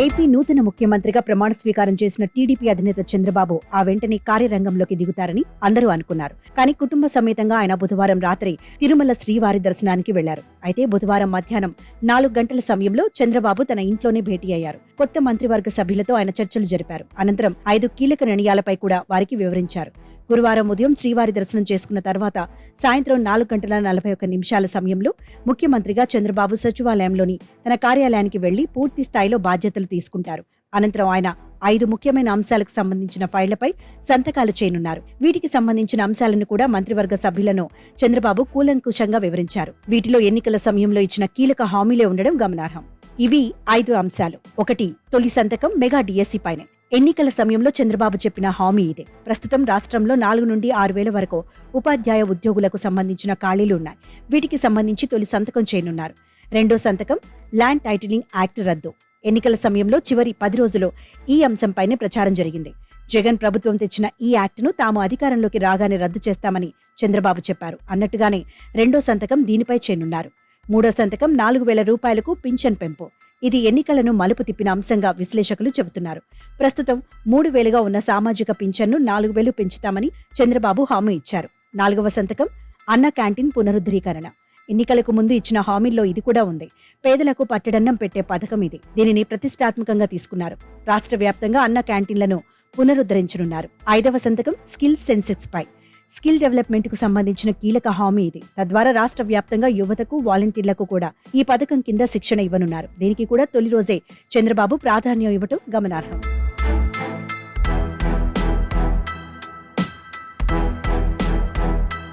AP నూతన ముఖ్యమంత్రిగా ప్రమాణ స్వీకారం చేసిన టీడీపీ అధినేత చంద్రబాబు ఆ వెంటనే కార్యరంగంలోకి దిగుతారని అందరూ అనుకున్నారు. కానీ కుటుంబ సమేతంగా ఆయన బుధవారం రాత్రి తిరుమల శ్రీవారి దర్శనానికి వెళ్ళారు. అయితే బుధవారం మధ్యాహ్నం నాలుగు గంటల సమయంలో చంద్రబాబు తన ఇంట్లోనే భేటీ అయ్యారు. కొత్త మంత్రివర్గ సభ్యులతో ఆయన చర్చలు జరిపారు. అనంతరం ఐదు కీలక నిర్ణయాలపై కూడా వారికి వివరించారు. గురువారం ఉదయం శ్రీవారి దర్శనం చేసుకున్న తర్వాత సాయంత్రం నాలుగు గంటల నలభై ఒక్క నిమిషాల సమయంలో ముఖ్యమంత్రిగా చంద్రబాబు సచివాలయంలోని తన కార్యాలయానికి వెళ్ళి పూర్తి స్థాయిలో బాధ్యతలు తీసుకుంటారు. అనంతరం ఆయన ఐదు ముఖ్యమైన అంశాలకు సంబంధించిన ఫైళ్ళపై సంతకాలు చేయనున్నారు. వీటికి సంబంధించిన అంశాలను కూడా మంత్రివర్గ సభ్యులను చంద్రబాబు కూలంకుషంగా వివరించారు. వీటిలో ఎన్నికల సమయంలో ఇచ్చిన కీలక హామీలే ఉండడం గమనార్హం. ఇవి ఐదు అంశాలు. ఒకటి తొలి సంతకం మెగా డిఎస్సీ పైన. ఎన్నికల సమయంలో చంద్రబాబు చెప్పిన హామీ ఇదే. ప్రస్తుతం రాష్ట్రంలో నాలుగు నుండి ఆరు వేల వరకు ఉపాధ్యాయ ఉద్యోగులకు సంబంధించిన ఖాళీలు ఉన్నాయి. వీటికి సంబంధించి తొలి సంతకం చేయనున్నారు. రెండో సంతకం ల్యాండ్ టైటిలింగ్ యాక్ట్ రద్దు. ఎన్నికల సమయంలో చివరి పది రోజుల్లో ఈ అంశంపైనే ప్రచారం జరిగింది. జగన్ ప్రభుత్వం తెచ్చిన ఈ యాక్ట్ను తాము అధికారంలోకి రాగానే రద్దు చేస్తామని చంద్రబాబు చెప్పారు. అన్నట్టుగానే రెండో సంతకం దీనిపై చేయనున్నారు మూడో సంతకం నాలుగు వేల రూపాయలకు పింఛన్ పెంపు. ఇది ఎన్నికలను మలుపు తిప్పిన అంశంగా విశ్లేషకులు చెబుతున్నారు. ప్రస్తుతం మూడు వేలుగా ఉన్న సామాజిక పింఛన్ను నాలుగు వేలు పెంచుతామని చంద్రబాబు హామీ ఇచ్చారు. నాలుగవ సంతకం అన్న క్యాంటీన్ పునరుద్ధరీకరణ. ఎన్నికలకు ముందు ఇచ్చిన హామీల్లో ఇది కూడా ఉంది. పేదలకు పట్టడన్నం పెట్టే పథకం ఇది. దీనిని ప్రతిష్టాత్మకంగా తీసుకున్నారు. రాష్ట్ర వ్యాప్తంగా అన్న క్యాంటీన్లను పునరుద్ధరించనున్నారు. ఐదవ సంతకం స్కిల్ సెన్సెక్స్ పై. స్కిల్ డెవలప్మెంట్కు సంబంధించిన కీలక హామీ ఇది. తద్వారా రాష్ట్ర వ్యాప్తంగా యువతకు వాలంటీర్లకు కూడా ఈ పథకం కింద శిక్షణ ఇవ్వనున్నారు. దీనికి కూడా తొలి రోజే చంద్రబాబు ప్రాధాన్యం ఇవ్వటం గమనార్హం.